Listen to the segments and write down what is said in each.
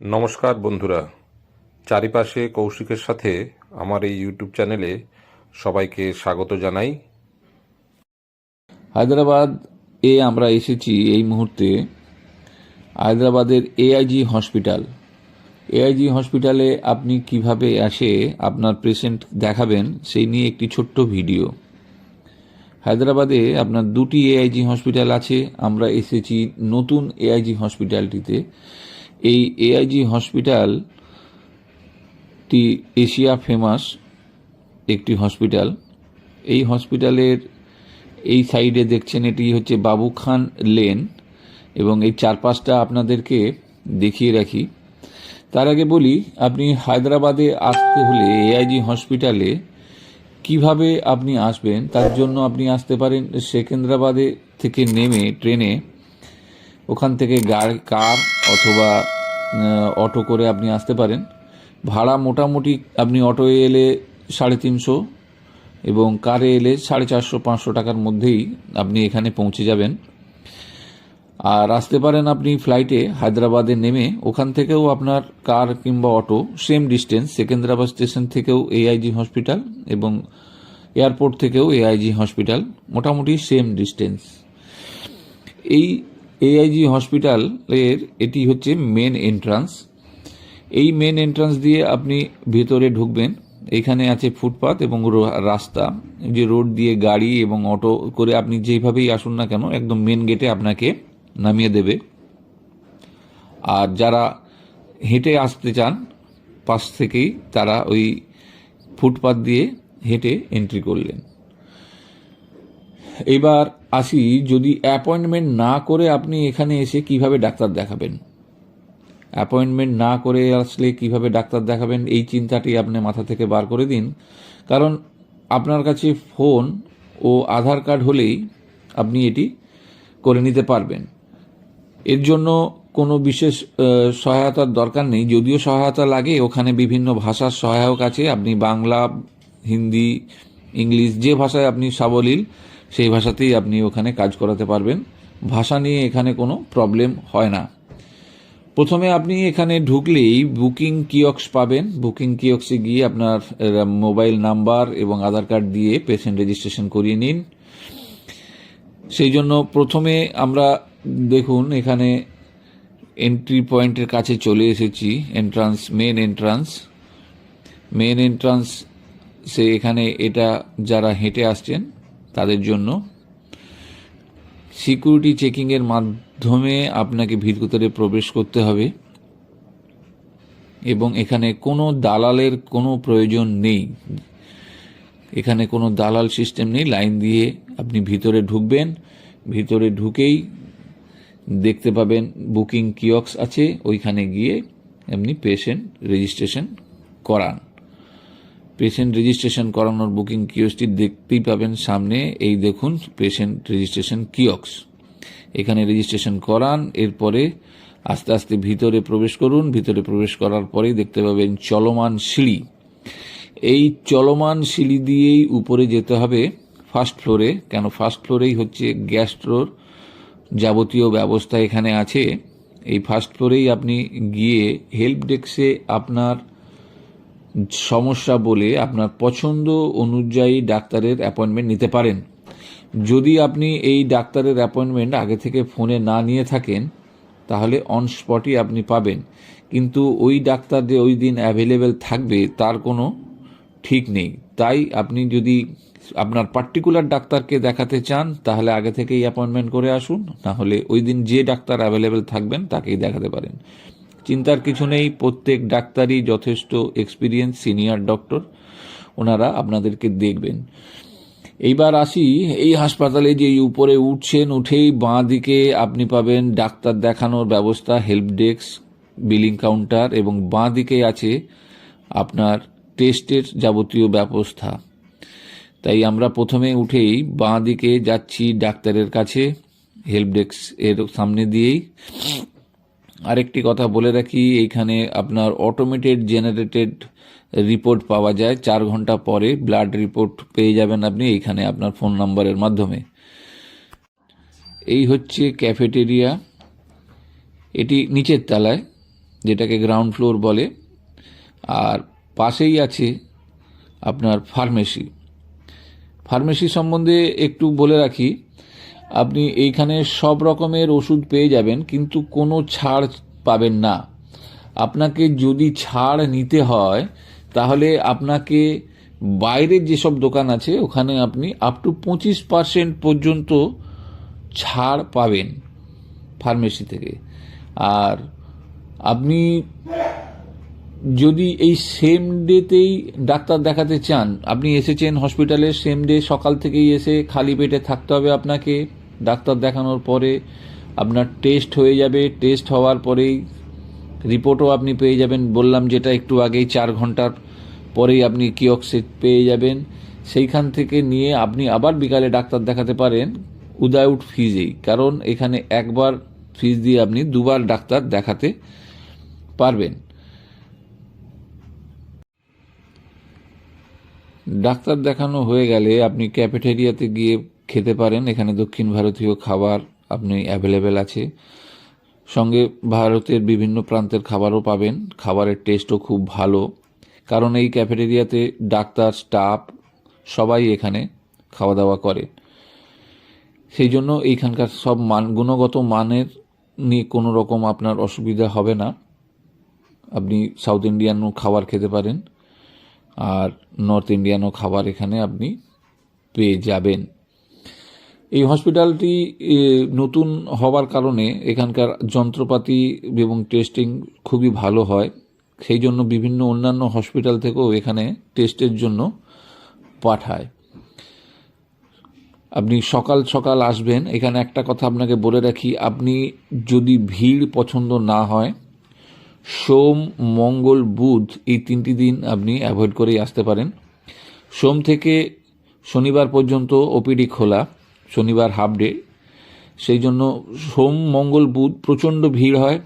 নমস্কার বন্ধুরা। চারিপাশে কৌশিকের সাথে আমার এই ইউটিউব চ্যানেলে সবাইকে স্বাগত জানাই। হায়দ্রাবাদ এ আমরা এসেছি এই মুহূর্তে হায়দ্রাবাদের এআইজি হসপিটাল। এআইজি হসপিটালে আপনি কীভাবে এসে আপনার পেশেন্ট দেখাবেন, সেই নিয়ে একটি ছোট্ট ভিডিও। হায়দ্রাবাদে আপনার দুটি এআইজি হসপিটাল আছে, আমরা এসেছি নতুন এআইজি হসপিটালটিতে। এই এআইজি হসপিটালটি এশিয়া ফেমাস একটি হসপিটাল এই হসপিটালের এই সাইডে দেখছেন এটি হচ্ছে বাবু খান লেন এবং এই চারপাশটা আপনাদেরকে দেখিয়ে রাখি। তার আগে বলি, আপনি হায়দ্রাবাদে আসতে হলে এআইজি হসপিটালে কীভাবে আপনি আসবেন, তার জন্য আপনি আসতে পারেন সেকেন্দ্রাবাদে থেকে নেমে, ট্রেনে। ওখান থেকে গাড়ি, কার অথবা অটো করে আপনি আসতে পারেন। ভাড়া মোটামুটি আপনি অটোয় এলে সাড়ে তিনশো এবং কারে এলে সাড়ে চারশো, পাঁচশো টাকার মধ্যেই আপনি এখানে পৌঁছে যাবেন। আর আসতে পারেন আপনি ফ্লাইটে হায়দ্রাবাদে নেমে, ওখান থেকেও আপনার কার কিংবা auto same distance Secunderabad station থেকেও এআইজি হসপিটাল এবং এয়ারপোর্ট থেকেও এআইজি হসপিটাল মোটামুটি সেম ডিস্টেন্স এই এআইজি হসপিটালের এটি হচ্ছে মেন এন্ট্রান্স এই মেন এন্ট্রান্স দিয়ে আপনি ভেতরে ঢুকবেন। এখানে আছে ফুটপাত এবং রাস্তা। যে রোড দিয়ে গাড়ি এবং অটো করে আপনি যেভাবেই আসুন না কেন, একদম মেন গেটে আপনাকে নামিয়ে দেবে। আর যারা হেঁটে আসতে চান, পাশ থেকেই তারা ওই ফুটপাত দিয়ে হেঁটে এন্ট্রি করলেন। এবার আসি, যদি অ্যাপয়েন্টমেন্ট না করে আপনি এখানে এসে কীভাবে ডাক্তার দেখাবেন? অ্যাপয়েন্টমেন্ট না করে আসলে কীভাবে ডাক্তার দেখাবেন? এই চিন্তাটি আপনি মাথা থেকে বার করে দিন। কারণ আপনার কাছে ফোন ও আধার কার্ড হলেই আপনি এটি করে নিতে পারবেন। এর জন্য কোনো বিশেষ সহায়তার দরকার নেই। যদিও সহায়তা লাগে, ওখানে বিভিন্ন ভাষার সহায়ক আছে। আপনি বাংলা, হিন্দি, ইংলিশ যে ভাষায় আপনি সাবলীল সেই ভাষাতেই আপনি ওখানে কাজ করাতে পারবেন। ভাষা নিয়ে এখানে কোনো প্রবলেম হয় না। প্রথমে আপনি এখানে ঢুকলেই বুকিং কিয়ক্স পাবেন। বুকিং কিয়ক্সে গিয়ে আপনার মোবাইল নাম্বার এবং আধার কার্ড দিয়ে পেশেন্ট রেজিস্ট্রেশন করিয়ে নিন। সেই জন্য প্রথমে আমরা দেখুন, এখানে এন্ট্রি পয়েন্টের কাছে চলে এসেছি entrance main entrance main entrance সে এখানে এটা যারা হেঁটে আসছেন তাদের জন্য। সিকিউরিটি চেকিংয়ের মাধ্যমে আপনাকে ভিতরে প্রবেশ করতে হবে। এবং এখানে কোনো দালালের কোনো প্রয়োজন নেই। এখানে কোনো দালাল সিস্টেম নেই। লাইন দিয়ে আপনি ভিতরে ঢুকবেন। ভিতরে ঢুকেই দেখতে পাবেন বুকিং কিয়ক্স আছে। ওইখানে গিয়ে এমনি পেশেন্ট রেজিস্ট্রেশন করান। পেশেন্ট রেজিস্ট্রেশন করানোর বুকিং কিওসটি দেখতেই পাবেন সামনে। এই দেখুন পেশেন্ট রেজিস্ট্রেশন কিয়ক্স এখানে রেজিস্ট্রেশন করান, এরপরে আস্তে আস্তে ভিতরে প্রবেশ করুন। ভিতরে প্রবেশ করার পরেই দেখতে পাবেন চলমান সিঁড়ি। এই চলমান সিঁড়ি দিয়েই উপরে যেতে হবে ফার্স্ট ফ্লোরে কেন? ফার্স্ট ফ্লোরেই হচ্ছে গ্যাস্ট্রোর যাবতীয় ব্যবস্থা এখানে আছে। এই ফার্স্ট ফ্লোরেই আপনি গিয়ে হেল্প ডেস্কে আপনার সমস্যা বলে আপনার পছন্দ অনুযায়ী ডাক্তারের অ্যাপয়েন্টমেন্ট নিতে পারেন। যদি আপনি এই ডাক্তারের অ্যাপয়েন্টমেন্ট আগে থেকে ফোনে না নিয়ে থাকেন, তাহলে অন স্পটই আপনি পাবেন। কিন্তু ওই ডাক্তার যে ওই দিন অ্যাভেলেবেল থাকবে, তার কোনো ঠিক নেই। তাই আপনি যদি আপনার পার্টিকুলার ডাক্তারকে দেখাতে চান, তাহলে আগে থেকেই অ্যাপয়েন্টমেন্ট করে আসুন। না হলে ওই দিন যে ডাক্তার অ্যাভেলেবেল থাকবেন, তাকেই দেখাতে পারেন। চিন্তার কিছু নেই, প্রত্যেক ডাক্তারই যথেষ্ট এক্সপিরিয়েন্স সিনিয়র ডক্টর ওনারা আপনাদেরকে দেখবেন। এইবার আসি, এই হাসপাতালে যে উপরে উঠছেন, উঠেই বাঁ দিকে আপনি পাবেন ডাক্তার দেখানোর ব্যবস্থা হেল্প ডেস্ক বিলিং কাউন্টার এবং বাঁ দিকে আছে আপনার টেস্টের যাবতীয় ব্যবস্থা। তাই আমরা প্রথমে উঠেই বাঁ দিকে যাচ্ছি ডাক্তারের কাছে হেল্প ডেস্ক এর সামনে দিয়েই। আরেকটি কথা বলে রাখি, এইখানে আপনার অটোমেটেড জেনারেটেড রিপোর্ট পাওয়া যায়। চার ঘণ্টা পরে ব্লাড রিপোর্ট পেয়ে যাবেন আপনি এইখানে আপনার ফোন নাম্বারের মাধ্যমে। এই হচ্ছে ক্যাফেটেরিয়া এটি নিচের তলায়, যেটাকে গ্রাউন্ড ফ্লোর বলে। আর পাশেই আছে আপনার ফার্মেসি ফার্মেসি সম্বন্ধে একটু বলে রাখি আপনি এইখানে সব রকমের ওষুধ পেয়ে যাবেন, কিন্তু কোনো ছাড় পাবেন না। আপনাকে যদি ছাড় নিতে হয়, তাহলে আপনাকে বাইরের যেসব দোকান আছে, ওখানে আপনি আপ টু পঁচিশ পার্সেন্ট পর্যন্ত ছাড় পাবেন ফার্মেসি থেকে। আর আপনি যদি এই সেম ডেতেই ডাক্তার দেখাতে চান, আপনি এসেছেন হসপিটালে সেম ডে সকাল থেকেই এসে খালি পেটে থাকতে হবে আপনাকে। ডাক্তার দেখানোর পরে আপনার টেস্ট হয়ে যাবে। টেস্ট হওয়ার পরেই রিপোর্টও আপনি পেয়ে যাবেন। বললাম যেটা একটু আগেই চার ঘণ্টার পরেই আপনি কিয়ক্সে পেয়ে যাবেন। সেইখান থেকে নিয়ে আপনি আবার বিকালে ডাক্তার দেখাতে পারেন উইদাউট ফিজেই কারণ এখানে একবার ফিজ দিয়ে আপনি দুবার ডাক্তার দেখাতে পারবেন। ডাক্তার দেখানো হয়ে গেলে আপনি ক্যাফেটেরিয়াতে গিয়ে খেতে পারেন। এখানে দক্ষিণ ভারতীয় খাবার আপনি অ্যাভেলেবেল আছে। সঙ্গে ভারতের বিভিন্ন প্রান্তের খাবারও পাবেন। খাবারের টেস্টও খুব ভালো। কারণ এই ক্যাফেটেরিয়াতে ডাক্তার স্টাফ সবাই এখানে খাওয়া দাওয়া করে। সেই জন্য এইখানকার সব মান, গুণগত মানের নিয়ে কোনো রকম আপনার অসুবিধা হবে না। আপনি সাউথ ইন্ডিয়ানও খাবার খেতে পারেন। আর নর্থ ইন্ডিয়ানও খাবার এখানে আপনি পেয়ে যাবেন। এই হসপিটালটি নতুন হওয়ার কারণে এখানকার যন্ত্রপাতি এবং টেস্টিং খুবই ভালো হয়। সেই জন্য বিভিন্ন অন্যান্য হসপিটাল থেকেও এখানে টেস্টের জন্য পাঠায়। আপনি সকাল সকাল আসবেন। এখানে একটা কথা আপনাকে বলে রাখি, আপনি যদি ভিড় পছন্দ না হয়, সোম, মঙ্গল, বুধ এই তিনটি দিন আপনি অ্যাভয়েড করেই আসতে পারেন। সোম থেকে শনিবার পর্যন্ত ওপিডি খোলা। শনিবার হাফ ডে সেই জন্য সোম, মঙ্গল, বুধ প্রচণ্ড ভিড় হয়।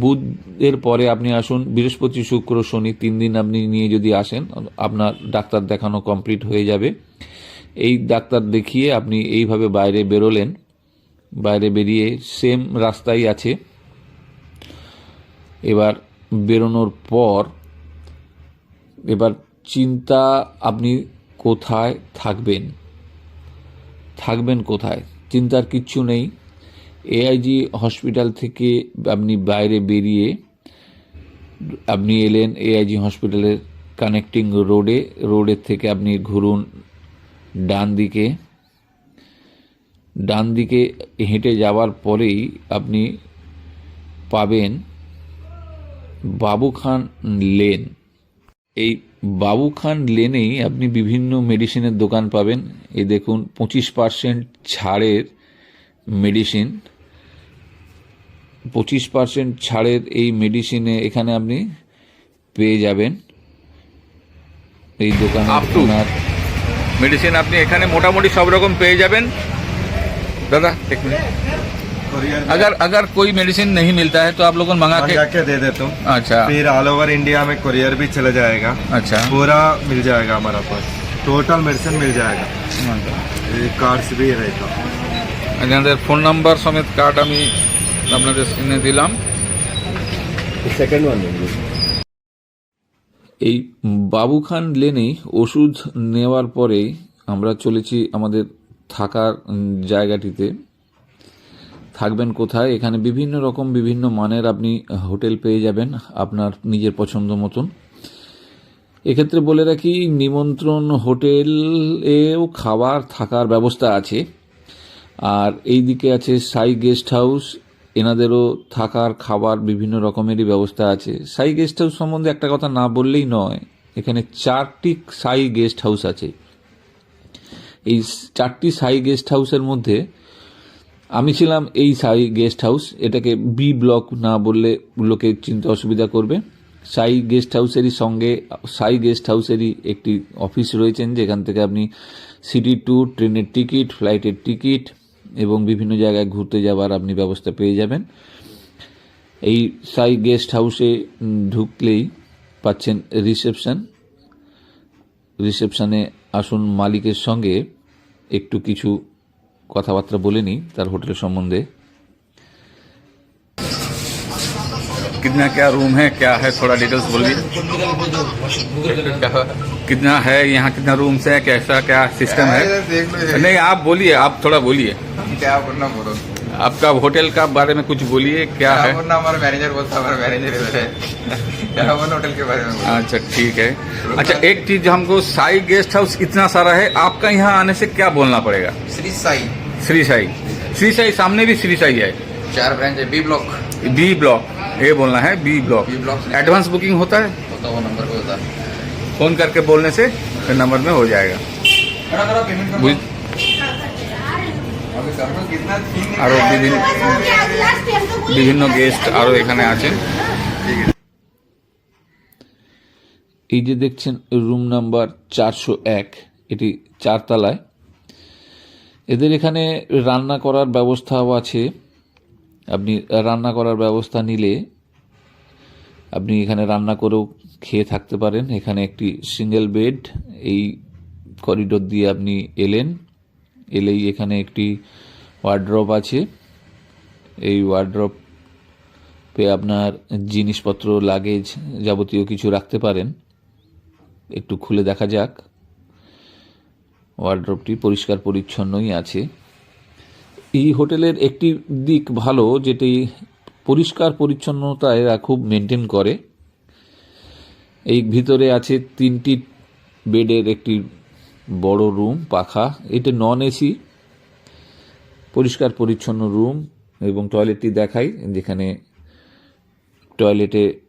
বুধের পরে আপনি আসুন, বৃহস্পতি, শুক্র, শনি তিন দিন আপনি নিয়ে যদি আসেন, আপনার ডাক্তার দেখানো কমপ্লিট হয়ে যাবে। এই ডাক্তার দেখিয়ে আপনি এইভাবে বাইরে বেরোলেন, বাইরে বেরিয়ে সেম রাস্তাই আছে। এবার বেরোনোর পর, এবার চিন্তা আপনি কোথায় থাকবেন? থাকবেন কোথায়? চিন্তার কিচ্ছু নেই। এআইজি হসপিটাল থেকে আপনি বাইরে বেরিয়ে আপনি এলেন এআইজি হসপিটালের কানেক্টিং রোডে রোডের থেকে আপনি ঘুরুন ডান দিকে। ডান দিকে হেঁটে যাওয়ার পরেই আপনি পাবেন বাবু খান লেন। এই বাবুখান লেনেই আপনি বিভিন্ন মেডিসিনের দোকান পাবেন। এই দেখুন পঁচিশ পার্সেন্ট ছাড়ের মেডিসিন পঁচিশ পার্সেন্ট ছাড়ের এই মেডিসিনে এখানে আপনি পেয়ে যাবেন। এই দোকান আপনার মেডিসিন আপনি এখানে মোটামুটি সব রকম পেয়ে যাবেন। দাদা এক মিনিট कुरियर अगर अगर कोई मेडिसिन नहीं मिलता है तो आप लोगों को मंगा के मंगा के दे देता हूँ अच्छा फिर ऑल ओवर इंडिया में कुरियर भी चला जाएगा अच्छा पूरा मिल जाएगा हमारा पास टोटल मेडिसिन मिल जाएगा ये कार्ड्स भी रहेगा আপনাদের ফোন নাম্বার সমেত কার্ড আমি আপনাদের স্ক্রিনে দিলাম सेकंड वन এই বাবু খান লেনেই ওষুধ নেওয়ার পরে আমরা চলেছি আমাদের থাকার উম, জায়গাটিতে থাকবেন কোথায়, এখানে বিভিন্ন রকম, বিভিন্ন মানের আপনি হোটেল পেয়ে যাবেন আপনার নিজের পছন্দ মতন। এক্ষেত্রে বলে রাখি, নিমন্ত্রণ হোটেলেও খাবার থাকার ব্যবস্থা আছে। আর এই দিকে আছে সাই গেস্ট হাউস এনাদেরও থাকার, খাবার বিভিন্ন রকমেরই ব্যবস্থা আছে। সাই গেস্ট হাউস সম্বন্ধে একটা কথা না বললেই নয়, এখানে চারটি সাই গেস্ট হাউস আছে। এই চারটি সাই গেস্ট হাউসের মধ্যে আমি ছিলাম এই সাই গেস্ট হাউস। এটাকে বি ব্লক না বললে লোকে চিনতে অসুবিধা করবে। সাই গেস্ট হাউসেরই সঙ্গে, সাই গেস্ট হাউসেরই একটি অফিস রয়েছেন, যেখান থেকে আপনি সিটি ট্যুর, ট্রেনের টিকিট, ফ্লাইটের টিকিট এবং বিভিন্ন জায়গায় ঘুরতে যাওয়ার আপনি ব্যবস্থা পেয়ে যাবেন। এই সাই গেস্ট হাউসে ঢুকলেই পাচ্ছেন রিসেপশান। রিসেপশানে আসুন মালিকের সঙ্গে একটু কিছু কথাবার্তা বলে নিই তার হোটেল সম্বন্ধে कितना क्या रूम है क्या है थोड़ा डिटेल्स बोलिए कितना है यहाँ कितना रूम्स है कैसा क्या सिस्टम है देख लो नहीं आप बोलिए आप थोड़ा बोलिए क्या बोलना बोलो आपका होटल का बारे में कुछ बोलिए क्या है? हमारा मैनेजर बोलता है हमारा मैनेजर इधर है। होटल के बारे में अच्छा ठीक है। अच्छा एक चीज़ हमको साई गेस्ट हाउस इतना सारा है आपका यहाँ आने से क्या बोलना पड़ेगा? श्री साई। श्री साई। श्री साई सामने भी श्री साई है? चार ब्रांच है बी ब्लॉक बी ब्लॉक ये बोलना है B block B block advance booking होता है? होता वो नंबर पे होता है। फ़ोन करके बोलने से नंबर में हो जाएगा। पेमेंट আরও বিভিন্ন বিভিন্ন গেস্ট আরও এখানে আছে। এই যে দেখছেন রুম নাম্বার চারশো এক এটি চারতলায়। এদের এখানে রান্না করার ব্যবস্থাও আছে। আপনি রান্না করার ব্যবস্থা নিলে আপনি এখানে রান্না করেও খেয়ে থাকতে পারেন। এখানে একটি সিঙ্গেল বেড এই করিডোর দিয়ে আপনি এলেন। এলেই এখানে একটি ওয়ার্ড্রপ আছে। এই ওয়ার্ড্রপে আপনার জিনিসপত্র লাগেজ যাবতীয় কিছু রাখতে পারেন। একটু খুলে দেখা যাক। ওয়ার্ড্রপটি পরিষ্কার পরিচ্ছন্নই আছে। এই হোটেলের একটি দিক ভালো, যেটি পরিষ্কার পরিচ্ছন্নতা এরা খুব মেনটেন করে। এই ভিতরে আছে তিনটি বেডের একটি বড় রুম, পাখা, এটা নন এসি পরিষ্কার, পরিচ্ছন্ন রুম এবং টয়লেটটি দেখাই, যেখানে টয়লেটে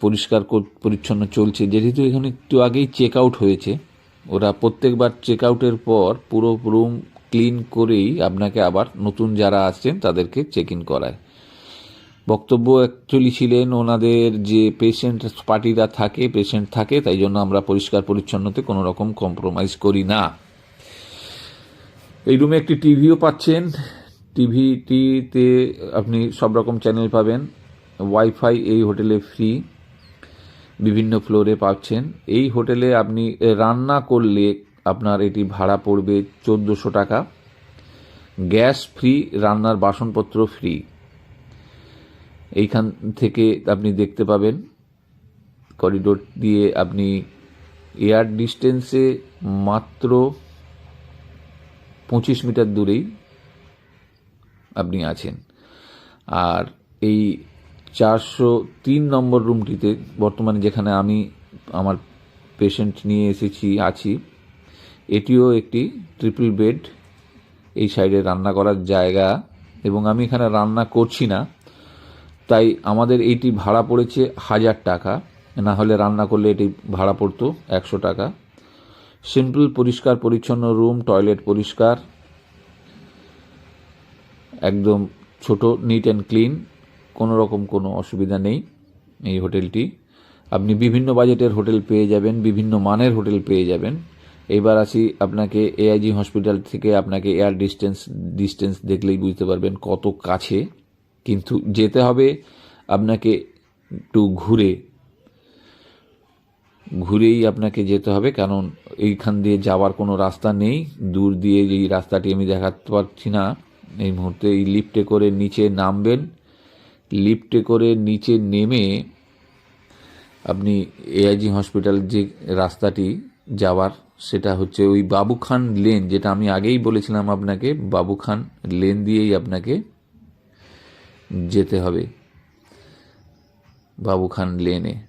পরিষ্কার কর- পরিচ্ছন্ন চলছে। যেহেতু এখানে একটু আগেই চেক আউট হয়েছে, ওরা প্রত্যেকবার চেক আউটের পর পুরো রুম ক্লিন করেই আপনাকে আবার নতুন যারা আসছেন, তাদেরকে চেক ইন করায়। বক্তব্য অ্যাকচুয়ালি ছিলেন ওনাদের যে পেশেন্ট পার্টিরা থাকে পেশেন্ট থাকে, তাই জন্য আমরা পরিষ্কার পরিচ্ছন্নতে কোনো রকম কম্প্রোমাইজ করি না। এই রুমে একটি টিভিও পাচ্ছেন। টিভিটিতে আপনি সব রকম চ্যানেল পাবেন। ওয়াইফাই এই হোটেলে ফ্রি বিভিন্ন ফ্লোরে পাচ্ছেন। এই হোটেলে আপনি রান্না করলে আপনার এটি ভাড়া পড়বে চোদ্দোশো টাকা। গ্যাস ফ্রি রান্নার বাসনপত্র ফ্রি এইখান থেকে আপনি দেখতে পাবেন। করিডোর দিয়ে আপনি এয়ার ডিস্টেন্সে মাত্র পঁচিশ মিটার দূরেই আপনি আছেন। আর এই চারশো তিন নম্বর রুমটিতে বর্তমানে যেখানে আমি আমার পেশেন্ট নিয়ে এসেছি, আছি, এটিও একটি ট্রিপল বেড এই সাইডে রান্না করার জায়গা এবং আমি এখানে রান্না করছি না। তাই আমাদের এইটি ভাড়া পড়েছে হাজার টাকা। না হলে রান্না করলে এটি ভাড়া পড়তো একশো টাকা। সিম্পল, পরিষ্কার, পরিচ্ছন্ন রুম, টয়লেট পরিষ্কার। একদম ছোট, নিট অ্যান্ড ক্লিন। কোনো রকম কোনো অসুবিধা নেই এই হোটেলটি। আপনি বিভিন্ন বাজেটের হোটেল পেয়ে যাবেন, বিভিন্ন মানের হোটেল পেয়ে যাবেন। এবার আসি আপনাকে এআইজি হসপিটাল থেকে আপনাকে এয়ার ডিস্টেন্স ডিস্টেন্স দেখলেই বুঝতে পারবেন কত কাছে। কিন্তু যেতে হবে আপনাকে একটু ঘুরে। ঘুরেই আপনাকে যেতে হবে, কারণ এইখান দিয়ে যাওয়ার কোনো রাস্তা নেই। দূর দিয়ে এই রাস্তাটি আমি দেখাতে পারছি না। এই মুহূর্তে এই লিফটে করে নিচে নামবেন। লিফটে করে নিচে নেমে আপনি এআইজি হসপিটাল যে রাস্তাটি যাওয়ার, সেটা হচ্ছে ওই বাবু খান লেন, যেটা আমি আগেই বলেছিলাম আপনাকে বাবু খান লেন দিয়েই আপনাকে যেতে হবে। বাবু খান লেনে।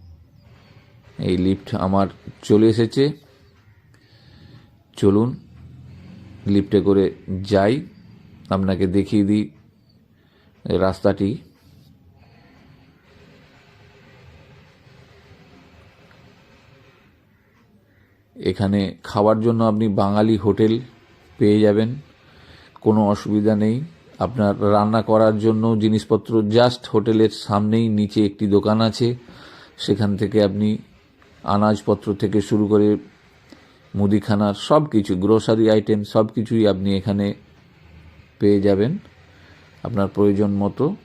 এই লিফট আমার চলে এসেছে। চলুন, লিফটে করে যাই। আপনাকে দেখিয়ে দিই রাস্তাটি। এখানে খাওয়ার জন্য আপনি বাঙালি হোটেল পেয়ে যাবেন। কোনো অসুবিধা নেই। আপনার রান্না করার জন্য জিনিসপত্র জাস্ট হোটেলের সামনেই নিচে একটি দোকান আছে। সেখান থেকে আপনি আনাজপত্র থেকে শুরু করে মুদিখানার সব কিছু গ্রোসারি আইটেম সব কিছুই আপনি এখানে পেয়ে যাবেন আপনার প্রয়োজন মতো।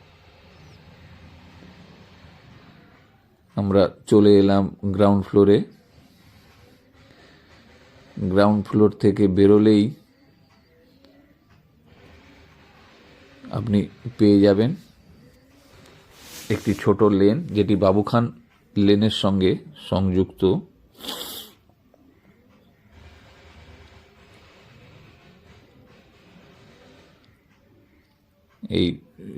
আমরা চলে এলাম গ্রাউন্ড ফ্লোরে গ্রাউন্ড ফ্লোর থেকে বেরোলেই আপনি পেয়ে যাবেন একটি ছোট লেন, যেটি বাবুখান লেনের সঙ্গে সংযুক্ত। এই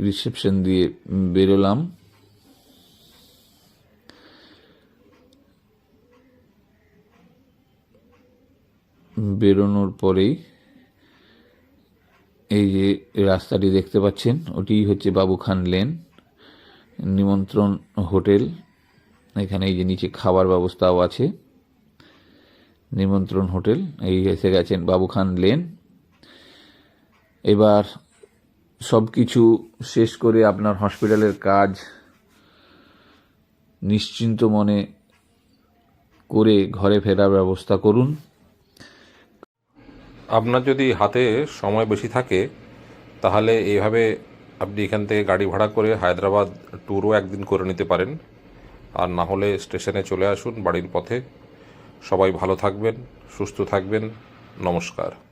রিসেপশন দিয়ে বেরোলাম। বেরোনোর পরেই এই যে রাস্তাটি দেখতে পাচ্ছেন, ওটি হচ্ছে বাবুখান লেন, নিমন্ত্রণ হোটেল। এখানে এই যে নিচে খাবার ব্যবস্থাও আছে। নিমন্ত্রণ হোটেল, এই এসে গেছেন বাবুখান লেন। এবার সব কিছু শেষ করে আপনার হসপিটালের কাজ নিশ্চিন্ত মনে করে ঘরে ফেরার ব্যবস্থা করুন। আপনার যদি হাতে সময় বেশি থাকে, তাহলে এইভাবে আপনি এখান থেকে গাড়ি ভাড়া করে হায়দ্রাবাদ ট্যুরও একদিন করে নিতে পারেন। আর না হলে স্টেশনে চলে আসুন বাড়ির পথে। সবাই ভালো থাকবেন, সুস্থ থাকবেন। নমস্কার।